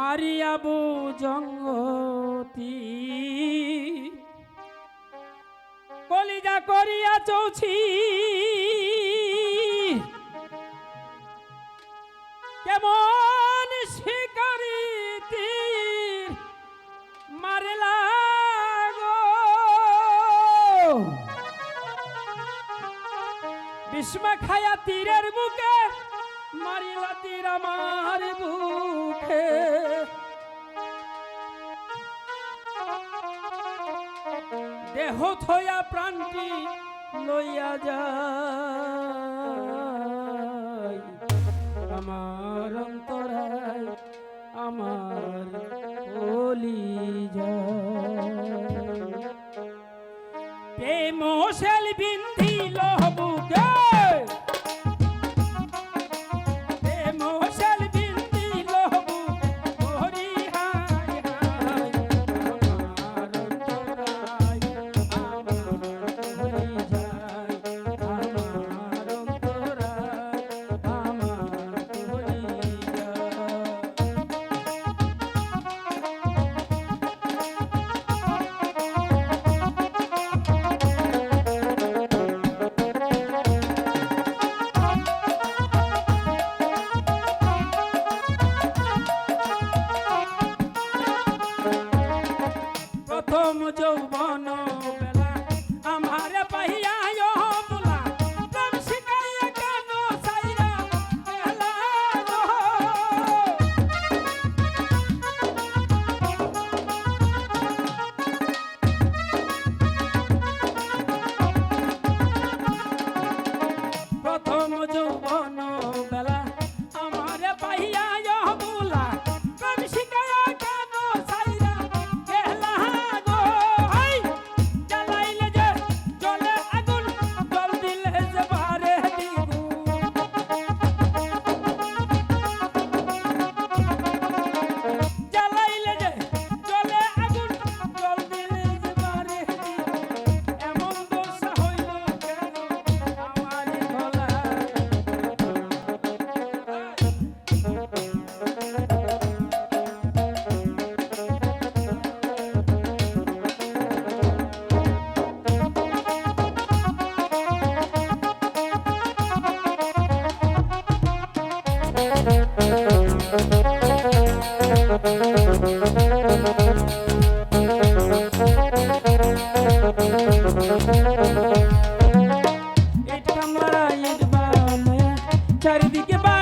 মারিয়া মারিয়াবু জঙ্গতি। কলিজা করিয়া চৌছি। কেমন শিকারি মারলা বিষ্মা খায়া তীরের বুকে, মারিলা তীর আমার বুকে। দেহ থয়া প্রাণটি লইয়া যায়। আমার অন্তরায় আমার বলি যায়। প্রেম শেল বিন্দি It come right, it come right, yeah.